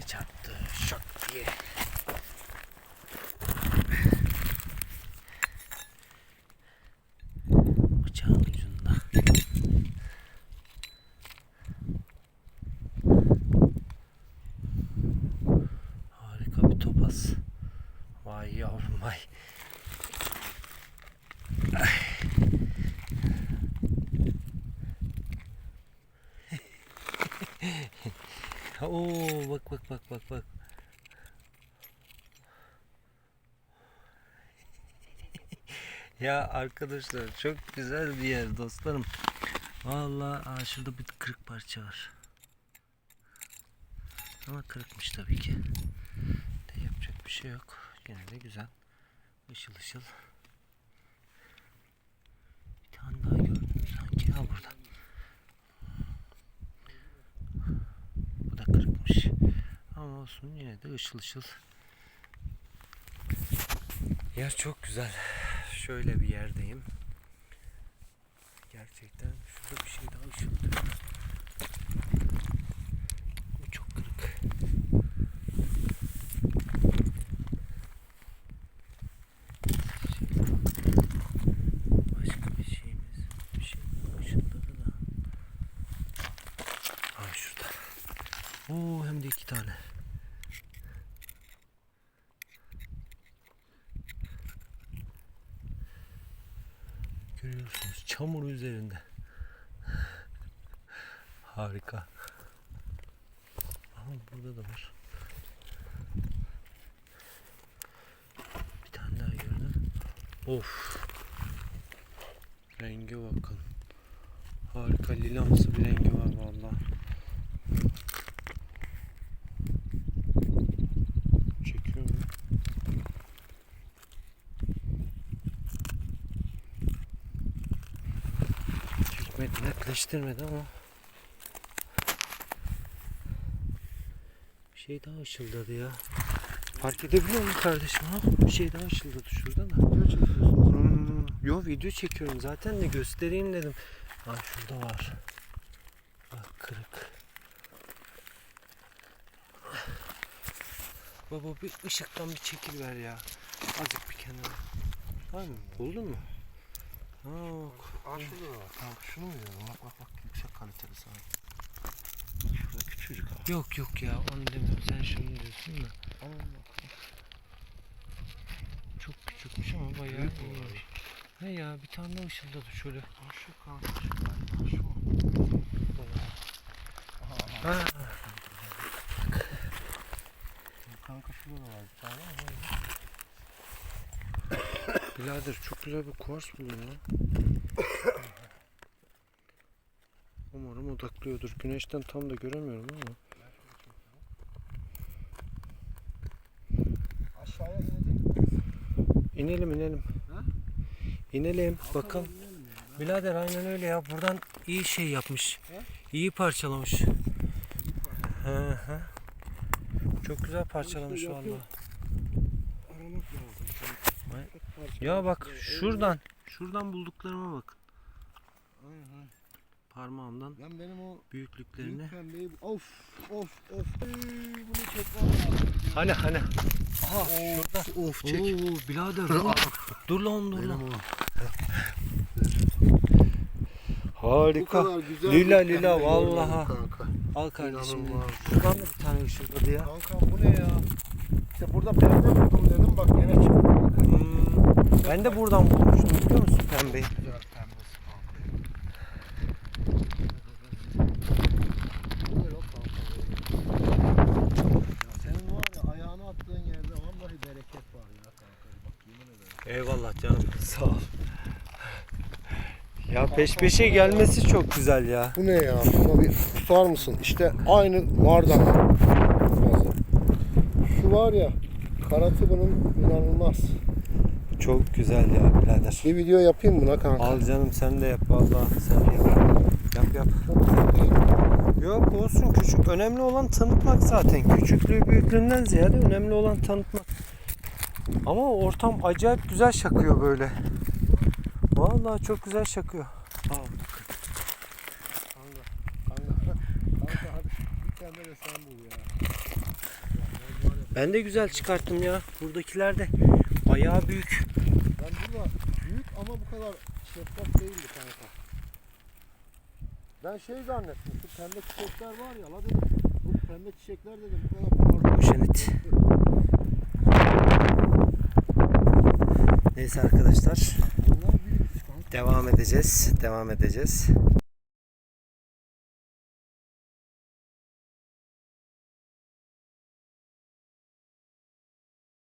Yere çarptı. Şak diye. Bıçağın ucunda. Harika bir topaz. Vay yavrum vay. Oo bak bak bak bak bak. ya arkadaşlar çok güzel bir yer dostlarım. Vallahi aa, şurada bir kırık parça var. Ama kırıkmış tabii ki. De yapacak bir şey yok. Yine de güzel. Işıl ışıl. Bir tane daha gördüm sanki ya burada. Bu kırıkmış. Ama olsun yine de ışıl ışıl. Yer çok güzel. Şöyle bir yerdeyim. Gerçekten şurada bir şey daha ışıldıyor. Bu çok kırık. Başka bir şeyimiz, bir şey ışıldadı da. Aa şurada. Oo hem de iki tane. Görüyorsunuz çamur üzerinde. Harika. Aha burada da var. Bir tane daha gördüm. Of. Renge bakın. Harika lilamsı bir rengi var vallahi. Netleştirmedi ama bir şey daha ışıldadı ya. Fark edebiliyor musun kardeşim ha? Bir şey daha ışıldadı şurada da. Video çekiyorsun. Yo video çekiyorum zaten de göstereyim dedim. Ha şurada var. Bak kırık. Baba bir ışıktan bir çekil ver ya. Azıcık bir kenara. Var mı? Buldun mu? Ha, Aa şurada da var. Kanka şunu mu yiyorum? Bak bak bak yüksek kaliteli sana. Şurada küçücük ha. yok yok ya onu demiyorum. Sen şunu diyorsun da. Aman bak. Çok küçükmüş ama bayağı Büyük. Ne ya bir tane daha ışıldadı şöyle. Aa şu kanka şu galiba şu mu? Aha, aha. Ha, Kanka şurada da var bir tane ama. Birader çok güzel bir kuvars buldum ya. Umarım odaklıyordur. Güneşten tam da göremiyorum ama. Aşağıya inecek İnelim inelim. Ha? İnelim bakalım. Birader aynen öyle ya. Buradan iyi şey yapmış. He? İyi parçalamış. Hı hı. Çok güzel parçalamış İşte vallahi. yapıyor. Aramak lazım. Vay. Tek parça Ya bak şuradan. Şuradan bulduklarıma bakın. Aynen. Parmağımdan Ben benim o büyüklüklerine. büyük pembeyi... Of of of. Ey, bunu çekmem lazım. Hani hani. Aha şurada. Of Oo çek. birader dur. dur lan dur lan. Harika. Lila, lila, vallaha. Kanka. Al kardeşim. Şuradan da bir tane ışıldadı ya. Kanka bu ne ya? İşte burada pembe buldum dedim bak gene çıktı. Hmm, ben de buradan bulmuştum biliyor musun pembeyi? Eyvallah canım. Sağ ol. Ya peş peşe gelmesi çok güzel ya. Bu ne ya? Şuna bir tutar mısın? İşte aynı fazla. Şu var ya karatı bunun inanılmaz. Çok güzel ya birader. Bir video yapayım buna kanka. Al canım sen de yap vallahi sen de yap. Yap yap. Yok olsun küçük. Önemli olan tanıtmak zaten. Küçüklüğü büyüklüğünden ziyade önemli olan tanıtmak. Ama ortam acayip güzel şakıyor böyle. Vallahi çok güzel şakıyor. Aa, Kanka, kanka, kanka hadi bir tane de sen bul ya. Ben de güzel çıkarttım ya. Buradakiler de bayağı büyük. Ben burada büyük ama bu kadar şeffaf değildi kanka. Ben şey zannettim. Şu pembe çiçekler var ya la dedim. Bu pembe çiçekler dedim bu kadar parlak. Poşet. Neyse arkadaşlar devam edeceğiz. Devam edeceğiz.